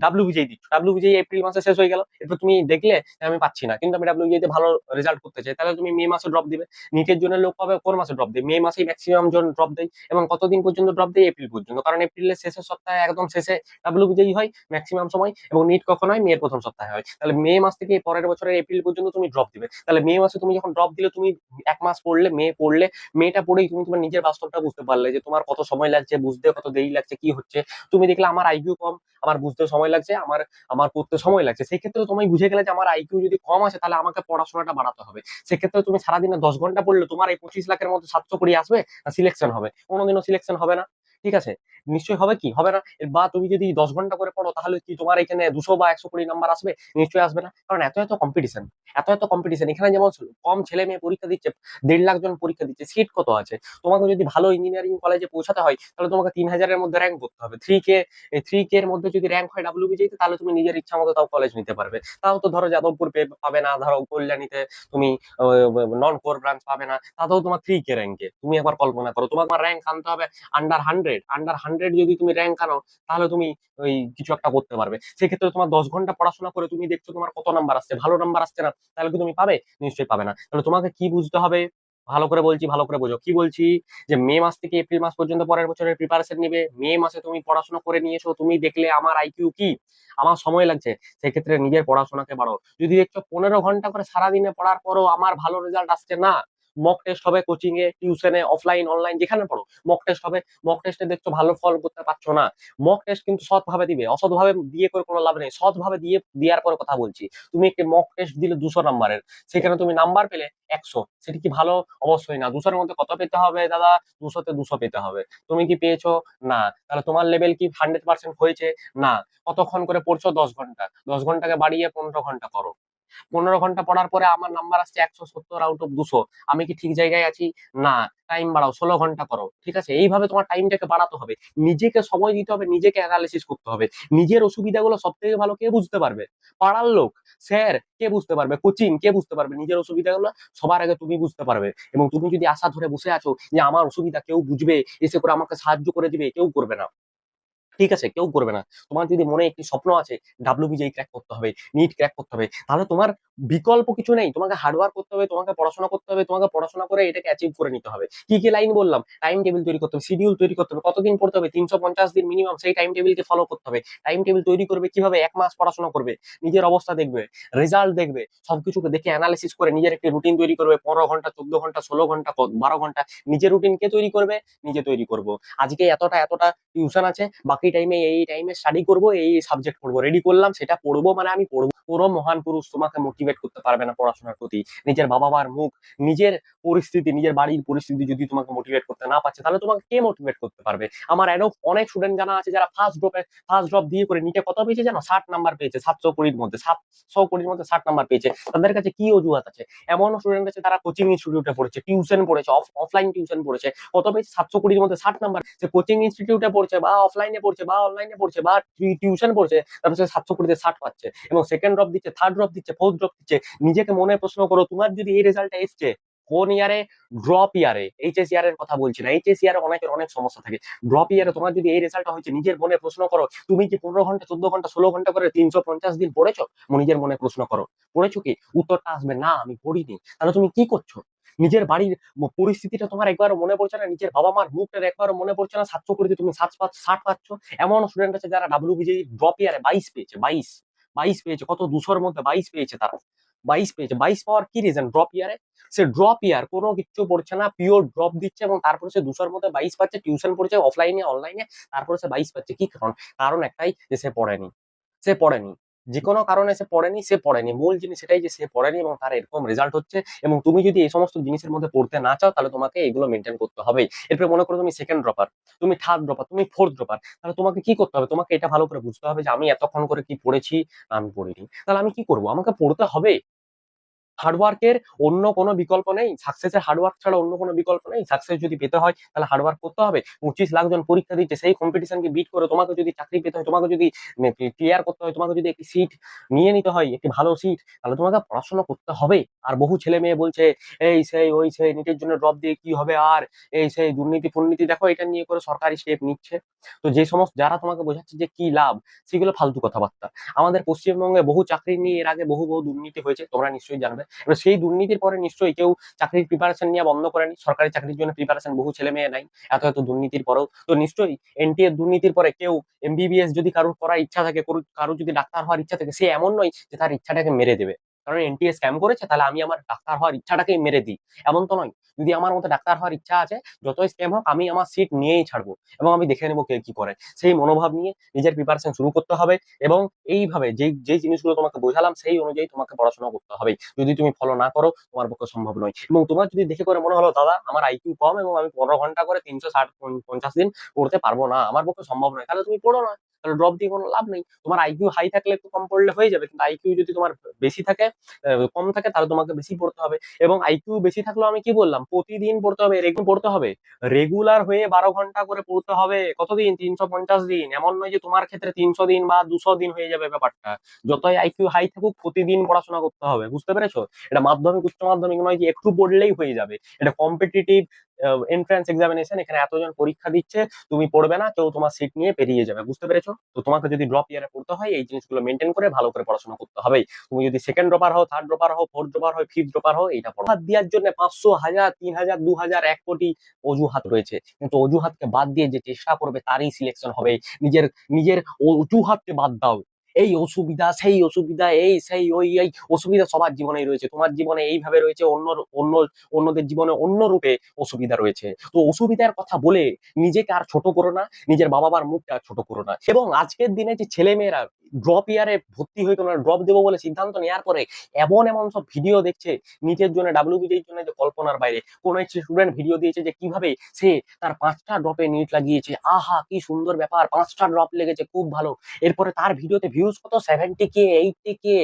S1: ডাব্লিউবিজেই দিচ্ছ। ডাব্লিউবিজেই এপ্রিল মাসে শেষ হয়ে গেল। এরপর তুমি দেখলে আমি পাচ্ছি না। কিন্তু আমি ডাব্লিউবিজেই তে ভালো রেজাল্ট করতে চাই। তাহলে তুমি মে মাসে ড্রপ দিবে। নিটের জন্য লোক পাবে, কোন মাসে ড্রপ দেয়? মে মাসেই ম্যাক্সিমাম জন ড্রপ দেয় এবং কতদিন পর্যন্ত ড্রপ দেয়? এপ্রিল পর্যন্ত। কারণ এপ্রিলের শেষের সপ্তাহে একদম শেষে ডাব্লিউবিজেই হয় ম্যাক্সিমাম সময় এবং নিট কখন হয়? মেয়ের প্রথম সপ্তাহে হয়। তাহলে মে মাস থেকে পরের বছরের এপ্রিল পর্যন্ত তুমি ড্রপ দিবে। তাহলে মে মাসে তুমি যখন ড্রপ দিলে তুমি এক মাস পড়লে, মে পড়লে মেয়েটা পড়েই তুমি তোমার নিজের বাস্তবটা বুঝতে পারলে যে তোমার কত সময় লাগছে, বুঝতে, কত দেরি লাগছে, কি হচ্ছে? তুমি দেখলে আমার আইকিউ কম, আমার বুঝতে সময় লাগছে, আমার আমার পড়তে সময় লাগছে। সেক্ষেত্রে তোমায় বুঝে গেলে যে আমার আইকিউ যদি কম আছে তাহলে আমাকে পড়াশোনাটা বাড়াতে হবে। সেক্ষেত্রে তুমি সারাদিনে দশ ঘণ্টা পড়লে তোমার এই পঁচিশ লাখের মধ্যে সাতশো কুড়ি আসবে, না সিলেকশন হবে? কোনোদিনও সিলেকশন হবে না। ঠিক আছে? নিশ্চয়ই হবে কি? হবে না? বা তুমি যদি দশ ঘণ্টা করে পড়ো, তাহলে কি তোমার এখানে দুশো বা একশো কুড়ি নাম্বার আসবে? নিশ্চয়ই আসবে না। কারণ এত এত কম্পিটিশন এত এত কম্পিটিশন এখানে যেমন কম ছেলে মেয়ে পরীক্ষা দিচ্ছে, দেড় লাখ জন পরীক্ষা দিচ্ছে সিট কত আছে? তোমাকে যদি ভালো ইঞ্জিনিয়ারিং কলেজে পৌঁছাতে হয়, তাহলে তোমাকে তিন হাজারের মধ্যে র্যাঙ্ক করতে হবে। থ্রি কে থ্রি কে এর মধ্যে যদি র্যাঙ্ক হয় ডাব্লিউবিজিতে তাহলে তুমি নিজের ইচ্ছা মতো তাও কলেজ নিতে পারবে। তাও তো ধরো যাদবপুর পাবে না, ধরো কল্যাণীতে তুমি নন কোর ব্রাঞ্চ পাবে না, তাতেও তোমার থ্রি কে র্যাঙ্কে তুমি একবার কল্পনা করো তোমার র্যাঙ্ক আনতে হবে আন্ডার হান্ড্রেড আন্ডার হান্ড্রেড যদি তুমি র্যাঙ্ক আনো, তাহলে তুমি ওই কিছু একটা করতে পারবে। সেক্ষেত্রে তোমার দশ ঘণ্টা পড়াশোনা করে তুমি দেখছ তোমার কত নাম্বার আসছে, ভালো নাম্বার আসছে না, তাহলে কি তুমি পাবে? নিশ্চয়ই পাবে না। তাহলে তোমাকে কি বুঝতে হবে? ভালো করে বলছি, ভালো করে বোঝো। কি বলছি? যে মে মাস থেকে এপ্রিল মাস পর্যন্ত পরের বছরের প্রিপারেশন নিবে। মে মাসে তুমি পড়াশোনা করে নিয়েছো, তুমি দেখলে আমার আইকিউ কি? আমার সময় লাগছে। সেক্ষেত্রে নিজের পড়াশোনাকে বাড়ো যদি দেখছ পনেরো ঘণ্টা করে সারাদিনে পড়ার পরও আমার ভালো রেজাল্ট আসছে না মক টেস্ট হবে কোচিং এ টিউশনে অফলাইন অনলাইন যেখানে পড়ো। মক টেস্ট হবে মক টেস্টে দেখছ ভালো ফল করতে পারছ না। মক টেস্ট কিন্তু সৎ ভাবে দিবে অসৎ ভাবে দিয়ে করে কোনো লাভ নেই। সৎ ভাবে দিয়ে, দেওয়ার পরে কথা বলছি, তুমি একটি মক টেস্ট দিলে দুশো নাম্বারের, সেখানে তুমি নাম্বার পেলে একশো। সেটি কি ভালো? অবশ্যই না। দুশোর মধ্যে কত পেতে হবে দাদা? দুশোতে দুশো পেতে হবে। তুমি কি পেয়েছ? না। তাহলে তোমার লেভেল কি হান্ড্রেড পার্সেন্ট হয়েছে? না। কতক্ষণ করে পড়ছো? দশ ঘণ্টা। দশ ঘন্টাকে বাড়িয়ে পনেরো ঘণ্টা করো। পনেরো ঘণ্টা পড়ার পরে আমার নাম্বার আসছে একশো সত্তর আউট অফ দুশো। আমি কি ঠিক জায়গায় আছি? না টাইম বাড়াও, ষোলো ঘণ্টা করো ঠিক আছে? এইভাবে তোমার টাইমটাকে বাড়াতে হবে। নিজেকে সময় দিতে হবে, নিজেকে অ্যানালিসিস করতে হবে। নিজের অসুবিধাগুলো সব থেকে ভালো কে বুঝতে পারবে? পাড়ার লোক স্যার কে বুঝতে পারবে? কোচিং কে বুঝতে পারবে? নিজের অসুবিধাগুলো সবার আগে তুমি বুঝতে পারবে। এবং তুমি যদি আশা ধরে বসে আছো যে আমার অসুবিধা কেউ বুঝবে, এসে করে আমাকে সাহায্য করে দিবে, কেউ করবে না। ঠিক আছে, কেউ করবে না। তোমার যদি মনে একটি স্বপ্ন আছে ডাব্লিউবিজেই ক্র্যাক করতে হবে নিট ক্র্যাক করতে হবে, তাহলে তোমার বিকল্প কিছু নেই। তোমাকে হার্ডওয়ার্ক করতে হবে, তোমাকে পড়াশোনা করতে হবে, তোমাকে পড়াশোনা করে এটাকে অ্যাচিভ করে নিতে হবে। কি কি লাইন বললাম? টাইম টেবিল তৈরি করতে হবে শিডিউল তৈরি করতে হবে, কতদিন পড়তে হবে, তিনশো পঞ্চাশ দিন মিনিমাম সেই টাইম টেবিলকে ফলো করতে হবে। টাইম টেবিল তৈরি করবে কীভাবে? এক মাস পড়াশোনা করবে, নিজের অবস্থা দেখবে রেজাল্ট দেখবে, সবকিছুকে দেখে অ্যানালিসিস করে নিজের একটি রুটিন তৈরি করবে, পনেরো ঘণ্টা, চোদ্দ ঘণ্টা, ষোলো ঘণ্টা বারো ঘণ্টা, নিজের রুটিন কে তৈরি করবে, নিজে তৈরি করব। আজকে এতটা এতটা টিউশন আছে, বাকি টাইমে এই টাইমে স্টাডি করব, এই সাবজেক্ট পড়ব। রেডি করলাম, সেটা পড়ব মানে আমি পড়ব। পুরো মহান পুরুষ তোমাকে মোটিভেট করতে পারবে না পড়াশোনার প্রতি। নিজের বাবা মার মুখ, নিজের পরিস্থিতি, নিজের বাড়ির পরিস্থিতি যদি তোমাকে মোটিভেট করতে না পারছে, তাহলে তোমাকে কে মোটিভেট করতে পারবে? আমার এরও অনেক স্টুডেন্ট জানা আছে, যারা ফার্স্ট ড্রপে ফার্স্ট ড্রপ দিয়ে করে নিটে কত পেয়েছে জানো? ষাট নাম্বার পেয়েছে, সাতশো কুড়ির মধ্যে, সাতশো কুড়ির মধ্যে ষাট নাম্বার পেয়েছে। তাদের কাছে কি অজুহাত আছে? এমন স্টুডেন্ট আছে, তারা কোচিং ইনস্টিটিউটে পড়েছে টিউশন পড়েছে অফলাইন টিউশন পড়েছে। কত পেয়েছে? সাতশো কুড়ির মধ্যে ষাট নাম্বার সে কোচিং ইনস্টিটিউটে পড়ছে বা অফলাইনে পড়ছে। বা অনলাইনে পড়ছে বা টিউশন পড়ছে, তারপর সে সাতশো কুড়িতে ষাট পাচ্ছে এবং সেকেন্ড ড্রপ দিচ্ছে থার্ড ড্রপ দিচ্ছে ফোর্থ ড্রপ দিচ্ছে, নিজেকে মনে প্রশ্ন করো, তোমার যদি এই রেজাল্টটা এসছে, কোন ইয়ারে ড্রপ ইয়ারে এইচএস ইয়ারের কথা বলছি না। এইচএস ইয়ারে অনেকের অনেক সমস্যা থাকে। ড্রপ ইয়ারে তোমার যদি এই রেজাল্টটা হয়েছে, নিজের মনে প্রশ্ন করো, তুমি কি পনেরো ঘণ্টা, চোদ্দ ঘণ্টা, ষোলো ঘণ্টা করে তিনশো পঞ্চাশ দিন পড়েছো? নিজের মনে প্রশ্ন করো। পড়েছো কি? উত্তরটা আসবে, না, আমি পড়িনি। তাহলে তুমি কি করছ? নিজের বাড়ির পরিস্থিতিটা তোমার একবারও মনে পড়ছে না? নিজের বাবা মার মুখটা একবারও মনে পড়ছে না? সাতশো করে তুমি সাত পাচ্ছ ষাট পাচ্ছ? এমন স্টুডেন্ট আছে যারা ডাব্লিউ বিজয়ী ড্রপ ইয়ারে বাইশ পেয়েছে, বাইশ বাইশ পেয়েছে, কত দুশোর মধ্যে বাইশ পেয়েছে তারা। বাইশ পেয়েছে, বাইশ পাওয়ার কি রিজন ড্রপ ইয়ারে সে ড্রপ ইয়ার কোনো কিছু পড়ছে না পিওর ড্রপ দিচ্ছে এবং তারপরে সে দুশোর মধ্যে বাইশ পাচ্ছে টিউশন পড়ছে অফলাইনে অনলাইনে তারপরে সে বাইশ পাচ্ছে। কি কারণ? কারণ একটাই যে সে পড়েনি। সে পড়েনি। যে কোনো কারণে সে পড়েনি সে পড়েনি। মূল জিনিস সেটাই যে সে পড়েনি এবং তার এরকম রেজাল্ট হচ্ছে এবং তুমি যদি এই সমস্ত জিনিসের মধ্যে পড়তে না চাও, তাহলে তোমাকে এগুলো মেনটেন করতে হবে। এরপরে মনে করো তুমি সেকেন্ড ড্রপার তুমি থার্ড ড্রপার তুমি ফোর্থ ড্রপার তাহলে তোমাকে কি করতে হবে? তোমাকে এটা ভালো করে বুঝতে হবে যে আমি এতক্ষণ করে কি পড়েছি? আমি পড়িনি। তাহলে আমি কি করব? আমাকে পড়তে হবে। হার্ডওয়ার্কের অন্য কোনো বিকল্প নেই। সাকসেসের হার্ডওয়ার্ক ছাড়া অন্য কোনো বিকল্প নেই। সাকসেস যদি পেতে হয়, তাহলে হার্ডওয়ার্ক করতে হবে। পঁচিশ লাখ জন পরীক্ষা দিচ্ছে, সেই কম্পিটিশনকে বিট করে তোমাকে যদি চাকরি পেতে হয়, তোমাকে যদি ক্লিয়ার করতে হয়, তোমাকে যদি একটি সিট নিয়ে নিতে হয়, একটি ভালো সিট তাহলে তোমাকে পড়াশোনা করতে হবে। আর বহু ছেলে মেয়ে বলছে, এই সেই, ওই সেই নিটের জন্য ড্রপ দিয়ে কি হবে আর? এই সেই, দুর্নীতি, ফুর্নীতি, দেখো এটা নিয়ে করে সরকারি স্টেপ নিচ্ছে। তো যে সমস্ত, যারা তোমাকে বোঝাচ্ছে যে কি লাভ, সেগুলো ফালতু কথাবার্তা। আমাদের পশ্চিমবঙ্গে বহু চাকরি নিয়ে এর আগে বহু বহু দুর্নীতি হয়েছে, তোমরা নিশ্চয়ই জানবে। এবার সেই দুর্নীতির পরে নিশ্চয়ই কেউ চাকরির প্রিপারেশন নিয়ে বন্ধ করেনি। সরকারি চাকরির জন্য প্রিপারেশন বহু ছেলে মেয়ে নাই, এত এত দুর্নীতির পরেও। তো নিশ্চয়ই এনটিএ দুর্নীতির পরে কেউ এমবিবিএস যদি কারোর করার ইচ্ছা থাকে কারোর যদি ডাক্তার হওয়ার ইচ্ছা থাকে, সে এমন নয় যে তার ইচ্ছাটাকে মেরে দেবে। কারণ এনটিএ স্ক্যাম করেছে, তাহলে আমি আমার ডাক্তার হওয়ার ইচ্ছাটাকেই মেরে দিই। এমন তো নয়। যদি আমার মতো ডাক্তার হওয়ার ইচ্ছা আছে, যতই স্ক্যাম হোক, আমি আমার সিট নিয়েই ছাড়বো এবং আমি দেখে নেব কে কি করে। সেই মনোভাব নিয়ে নিজের প্রিপারেশন শুরু করতে হবে এবং এইভাবে যেই যেই জিনিসগুলো তোমাকে বোঝালাম, সেই অনুযায়ী তোমাকে পড়াশোনা করতে হবে। যদি তুমি ফলো না করো, তোমার পক্ষে সম্ভব নয়। এবং তোমার যদি দেখে করে মনে হলো, দাদা, আমার আইকিউ কম এবং আমি পনেরো ঘণ্টা করে তিনশো ষাট পঞ্চাশ দিন পড়তে পারব না, আমার পক্ষে সম্ভব নয়। তাহলে তুমি পড়ো না। তাহলে ড্রপ দিয়ে কোনো লাভ নেই। তোমার আইকিউ হাই থাকলে একটু কম পড়লে হয়ে যাবে। কিন্তু আইকিউ যদি তোমার বেশি থাকে কম থাকে, তাহলে তোমাকে বেশি পড়তে হবে। এবং আইকিউ বেশি থাকলেও আমি কি বললাম? প্রতিদিন পড়তে হবে রেগুলার পড়তে হবে। রেগুলার হয়ে বারো ঘণ্টা করে পড়তে হবে। কতদিন? তিনশো পঞ্চাশ দিন। এমন নয় যে তোমার ক্ষেত্রে তিনশো দিন বা দুশো দিন হয়ে যাবে ব্যাপারটা। যতই আইকিউ হাই থাকুক, প্রতিদিন পড়াশোনা করতে হবে। বুঝতে পেরেছ? এটা মাধ্যমিক, উচ্চ মাধ্যমিক নয় যে একটু পড়লেই হয়ে যাবে। এটা কম্পিটিটিভ এন্ট্রান্স এক্সামিনেশন এখানে এতজন পরীক্ষা দিচ্ছে, তুমি পড়বে না, কেউ তোমার সিট নিয়ে পেরিয়ে যাবে, বুঝতে পেরেছ? তো তোমাকে যদি ড্রপ ইয়ারে পড়তে হয়, এই জিনিসগুলো মেনটেন করে ভালো করে পড়াশোনা করতে হবে। তুমি যদি সেকেন্ড ড্রপার হও থার্ড ড্রপার হও ফোর্থ ড্রপার হও ফিফথ ড্রপার হও এটা পড়ো। দেওয়ার জন্য পাঁচশো হাজার, তিন হাজার, দু হাজার, এক কোটি অজুহাত রয়েছে। কিন্তু অজুহাতকে বাদ দিয়ে যে চেষ্টা করবে, তারই সিলেকশন হবে। নিজের নিজের অজুহাতকে বাদ দাও। এই অসুবিধা, সেই অসুবিধা, এই, সেই, ওই, এই অসুবিধা সবার জীবনেই রয়েছে। তোমার জীবনে এইভাবে রয়েছে, অন্য অন্য, অন্যদের জীবনে অন্য রূপে অসুবিধা রয়েছে। তো অসুবিধার কথা বলে নিজেকে আর ছোট করো না, নিজের বাবা মার মুখটা ছোট করো না। এবং আজকের দিনে যে ছেলে মেয়েরা ড্রপ ইয়ারে ভর্তি হয়ে তোমরা ড্রপ দেবো বলে সিদ্ধান্ত নেওয়ার পরে এমন এমন সব ভিডিও দেখছে নিজের জন্য ডাব্লিউবিডির জন্য যে কল্পনার বাইরে। কোনো একটি স্টুডেন্ট ভিডিও দিয়েছে যে কীভাবে সে তার পাঁচটা ড্রপে নিট লাগিয়েছে। আহা, কি সুন্দর ব্যাপার, পাঁচটা ড্রপ লেগেছে, খুব ভালো। এরপরে তার ভিডিওতে ভিউজ কত? Seventy K eighty K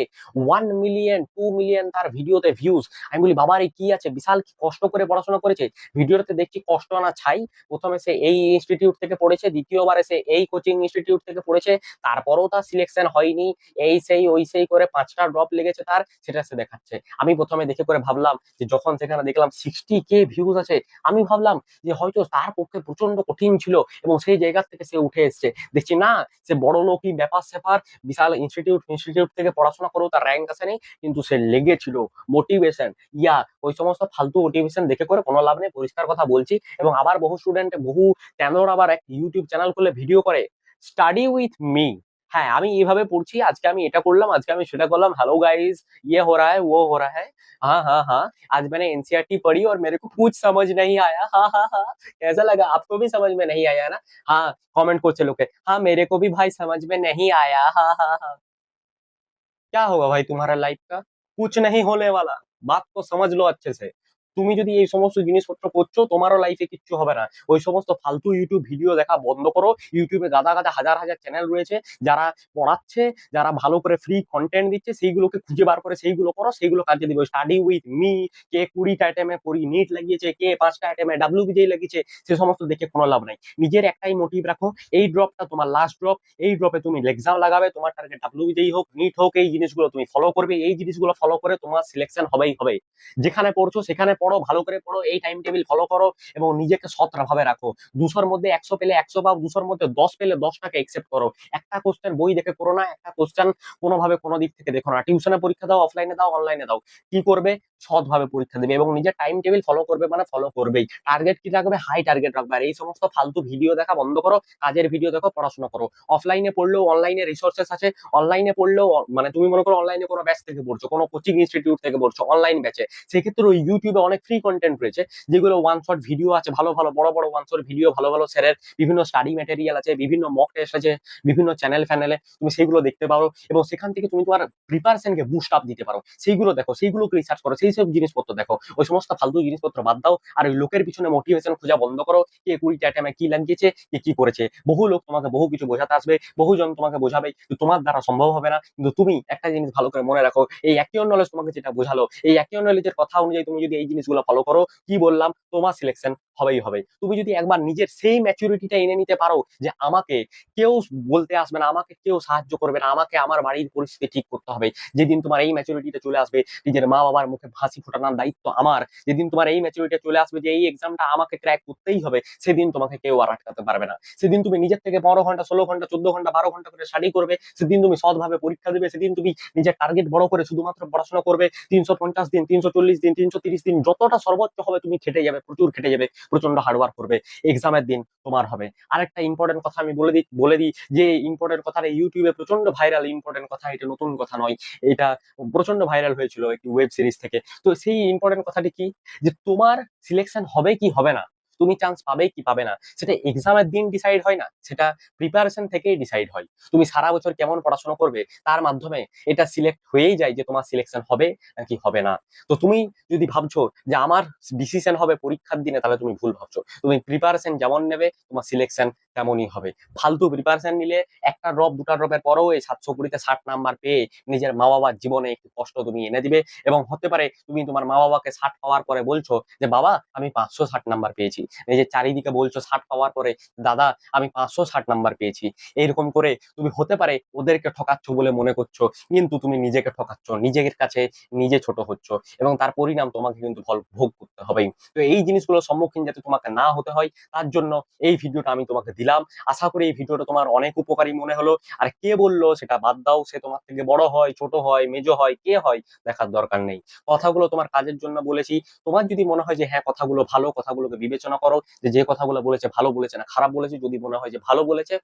S1: one million two million তার ভিডিওতে ভিউজ আমি বলি বাবার এই কি আছে? বিশাল কি কষ্ট করে পড়াশোনা করেছে। ভিডিওতে দেখছি কষ্ট না ছাই। প্রথমে সে এই ইনস্টিটিউট থেকে পড়েছে, দ্বিতীয়বারে সে এই কোচিং ইনস্টিটিউট থেকে পড়েছে। তারপরেও তার সিলেকশন হয়নি, এই সেই, ওই সেই করে পাঁচটা ড্রপ লেগেছে তার, সেটা সে দেখাচ্ছে। আমি প্রথমে দেখে করে ভাবলাম যে যখন সেখানে দেখলাম সিক্সটি কে ভিউজ আছে, আমি ভাবলাম যে হয়তো তার পক্ষে প্রচণ্ড কঠিন ছিল এবং সেই জায়গা থেকে সে উঠে এসছে। দেখছি না, সে বড় লোকই, ব্যাপার স্যাপার, বিশাল ইনস্টিটিউট ইনস্টিটিউট থেকে পড়াশোনা করেও তার র্যাঙ্ক আসেনি, কিন্তু সে লেগেছিল। মোটিভেশন ইয়া, ওই সমস্ত ফালতু মোটিভেশন দেখে করে কোনো লাভ নেই, পরিষ্কার কথা বলছি। এবং আবার বহু স্টুডেন্ট বহু তেনর আবার এক ইউটিউব চ্যানেল খুলে ভিডিও করে স্টাডি উইথ মি হ্যাঁ আমি এইভাবে পড়ছি আজকে আমি এটা করলাম আজকে আমি সেটা করলাম हेलो गाइस ये हो रहा है वो हो रहा है हाँ हाँ हाँ आज मैंने एनसीईआरटी पढ़ी और मेरे को कुछ समझ नहीं आया हाँ हाँ हाँ कैसा लगा आपको भी समझ में नहीं आया ना हाँ कमेंट করছে লোকে हाँ मेरे को भी भाई समझ में नहीं आया हाँ हाँ हाँ क्या होगा भाई तुम्हारा लाइफ का कुछ नहीं होने वाला बात को समझ लो अच्छे से তুমি যদি এই সমস্ত জিনিসপত্র করছ, তোমারও লাইফে কিচ্ছু হবে না। ওই সমস্ত ফালতু ইউটিউব ভিডিও দেখা বন্ধ করো। ইউটিউবে গাদা গাদা হাজার হাজার চ্যানেল রয়েছে। যারা পড়াচ্ছে, যারা ভালো করে ফ্রি কন্টেন্ট দিচ্ছে, সেইগুলোকে খুঁজে বার করে সেইগুলো করো, সেইগুলো কাজে দিবে। স্টাডি উইথ মি কে কুড়িটা আইটেমে কুড়ি নিট লাগিয়েছে, কে পাঁচটা আইটেমে ডাব্লিউ বিজয় লাগিয়েছে, সে সমস্ত দেখে কোনো লাভ নাই। নিজের একটাই মোটিভ রাখো, এই ড্রপটা তোমার লাস্ট ড্রপ এই ড্রপে তুমি এক্সাম লাগাবে, তোমার টার্গেট ডাব্লিউ বিজয়ী হোক নিট হোক, এই জিনিসগুলো তুমি ফলো করবে, এই জিনিসগুলো ফলো করে তোমার সিলেকশন হবেই হবে। যেখানে পড়ছো, সেখানে পড়ো, ভালো করে পড়ো, এই টাইম টেবিল ফলো করো এবং নিজেকে সৎভাবে রাখো। দুশোর মধ্যে একশো পেলে একশো পাও, দুশোর মধ্যে দশ পেলে দশটাকে একসেপ্ট করো। একটা কোশ্চেন বই দেখে করো না, একটা কোশ্চেন কোনোভাবে কোনো দিক থেকে দেখো না। টিউশনে পরীক্ষা দাও অফলাইনে দাও অনলাইনে দাও। কি করবে? সৎভাবে পরীক্ষা দেবে এবং নিজের টাইম টেবিল ফলো করবে মানে ফলো করবেই। টার্গেট কি রাখবে? হাই টার্গেট রাখবে। আর এই সমস্ত ফালতু ভিডিও দেখা বন্ধ করো, কাজের ভিডিও দেখো, পড়াশোনা করো। অফলাইনে পড়লেও অনলাইনে রিসোর্সেস আছে অনলাইনে পড়লেও মানে তুমি মনে করো অনলাইনে কোনো ব্যাচ থেকে পড়ছো, কোনো কোচিং ইনস্টিটিউট থেকে পড়ছো অনলাইন ব্যাচে সেক্ষেত্রে ইউটিউবে অনেক ফ্রি কন্টেন্ট রয়েছে। যেগুলো ওয়ান শট ভিডিও আছে, ভালো ভালো, বড় বড় ওয়ান শট ভিডিও ভালো ভালো স্যারের বিভিন্ন স্টাডি ম্যাটেরিয়াল আছে, বিভিন্ন মক টেস্ট আছে, বিভিন্ন চ্যানেল ফ্যানেলে তুমি সেইগুলো দেখতে পারো এবং সেখান থেকে তুমি তোমার প্রিপারেশনকে বুস্ট আপ দিতে পারো। সেইগুলো দেখো সেইগুলোকে রিসার্চ করো, সেই সব জিনিসপত্র দেখো। ওই সমস্ত ফালতু জিনিসপত্র বাদ দাও আর ওই লোকের পিছনে মোটিভেশন খোঁজা বন্ধ করো কে কুড়িটা টাইমে কি লাগিয়েছে, কে কি করেছে। বহু লোক তোমাকে বহু কিছু বোঝাতে আসবে, বহুজন তোমাকে বোঝাবে তোমার দ্বারা সম্ভব হবে না। কিন্তু তুমি একটা জিনিস ভালো করে মনে রাখো, এই একই নলেজ তোমাকে যেটা বোঝালো, এই একই নলেজের কথা অনুযায়ী তুমি যদি এই জিনিসগুলো ফলো করো। কি বললাম? তোমার সিলেকশন হবেই হবে তুমি যদি একবার নিজের সেই ম্যাচুরিটিটা এনে নিতে পারো যে আমাকে কেউ বলতে আসবে না, আমাকে কেউ সাহায্য করবে না, আমাকে আমার বাড়ির পরিস্থিতি ঠিক করতে হবে। যেদিন তোমার এই ম্যাচুরিটিটা চলে আসবে, নিজের মা বাবার মুখে হাসি ফোটানোর দায়িত্ব আমার, যেদিন তোমার এই ম্যাচুরিটি চলে আসবে যে এই এক্সামটা আমাকে ক্র্যাক করতেই হবে, সেদিন তোমাকে কেউ আর আটকাতে পারবে না। সেদিন তুমি নিজের থেকে পনেরো ঘণ্টা, ষোলো ঘণ্টা, চোদ্দ ঘণ্টা, বারো ঘণ্টা করে স্টাডি করবে, সেদিন তুমি সৎভাবে পরীক্ষা দেবে, সেদিন তুমি নিজের টার্গেট বড় করে শুধুমাত্র পড়াশোনা করবে, তিনশো পঞ্চাশ দিন, তিনশো চল্লিশ দিন, তিনশো তিরিশ দিন, যতটা সর্বোচ্চ হবে তুমি খেটে যাবে, প্রচুর খেটে যাবে। প্রচণ্ড হার্ডওয়ার্ক করবে। এক্সামের দিন তোমার হবে। আরেকটা ইম্পর্টেন্ট কথা আমি বলে দিই বলে দিই যে ইম্পর্টেন্ট কথাটা ইউটিউবে প্রচণ্ড ভাইরাল ইম্পর্টেন্ট কথা, এটা নতুন কথা নয়। এটা প্রচণ্ড ভাইরাল হয়েছিল একটি ওয়েব সিরিজ থেকে। তো সেই ইম্পর্টেন্ট কথাটি কি? যে তোমার সিলেকশন হবে কি হবে না? তুমি চান্স পাবে কি পাবে না। সেটা এক্সামের দিন ডিসাইড হয় না, সেটা প্রিপারেশন থেকেই ডিসাইড হয়। তুমি সারা বছর কেমন পড়াশোনা করবে, তার মাধ্যমে এটা সিলেক্ট হয়েই যায় যে তোমার সিলেকশন হবে নাকি হবে না। তো তুমি যদি ভাবছ যে আমার ডিসিশন হবে পরীক্ষার দিনে, তাহলে তুমি ভুল ভাবছ। তুমি প্রিপারেশন যেমন নেবে, তোমার সিলেকশন তেমনই হবে। ফালতু প্রিপারেশন নিলে একটা ড্রপ দুটা ড্রপের পরেও এই সাতশো কুড়িতে ষাট নাম্বার পেয়ে নিজের মা বাবার জীবনে একটু কষ্ট তুমি এনে দিবে এবং হতে পারে তুমি তোমার মা বাবাকে ষাট পাওয়ার পরে বলছো যে, বাবা, আমি পাঁচশো ষাট নাম্বার পেয়েছি। নিজের চারিদিকে বলছো ষাট পাওয়ার পরে, দাদা, আমি পাঁচশো ষাট নাম্বার পেয়েছি। এইরকম করে তুমি হতে পারে ওদেরকে ঠকাচ্ছ বলে মনে করছ, কিন্তু তুমি নিজেকে ঠকাচ্ছ, নিজের কাছে নিজে ছোট হচ্ছ এবং তার পরিণাম তোমাকে কিন্তু ফল ভোগ করতে হবেই। তো এই জিনিসগুলোর সম্মুখীন যাতে তোমাকে না হতে হয়, তার জন্য এই ভিডিওটা আমি তোমাকে দিলাম। আশা করি এই ভিডিওটা তোমার অনেক উপকারী মনে হলো। আর কে বলল সেটা বাদ দাও, সে তোমার থেকে বড় হয়, ছোট হয়, মেজো হয়, কে হয় দেখার দরকার নেই। কথাগুলো তোমার কাজের জন্য বলেছি। তোমার যদি মনে হয় যে হ্যাঁ কথাগুলো ভালো, কথাগুলোকে বিবেচনা করো, যে যে কথাগুলো বলেছে ভালো বলেছে না খারাপ বলেছে, যদি মনে হয় যে ভালো বলেছে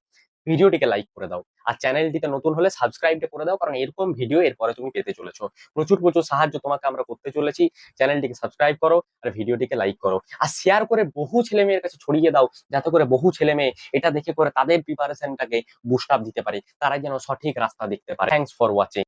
S1: ভিডিওটিকে লাইক করে দাও। আর চ্যানেলটিতে নতুন হলে সাবস্ক্রাইবটা করে দাও, কারণ এরকম ভিডিও এরপরে তুমি পেতে চলেছো। প্রচুর প্রচুর সাহায্য তোমাকে আমরা করতে চলেছি। চ্যানেলটিকে সাবস্ক্রাইব করো আর ভিডিওটিকে লাইক করো। আর শেয়ার করে বহু ছেলে মেয়ের কাছে ছড়িয়ে দাও, যাতে করে বহু ছেলে মেয়ে এটা দেখে করে তাদের প্রিপারেশনটাকে বুস্ট আপ দিতে পারে তারা যেন সঠিক রাস্তা দেখতে পারে। Thanks for watching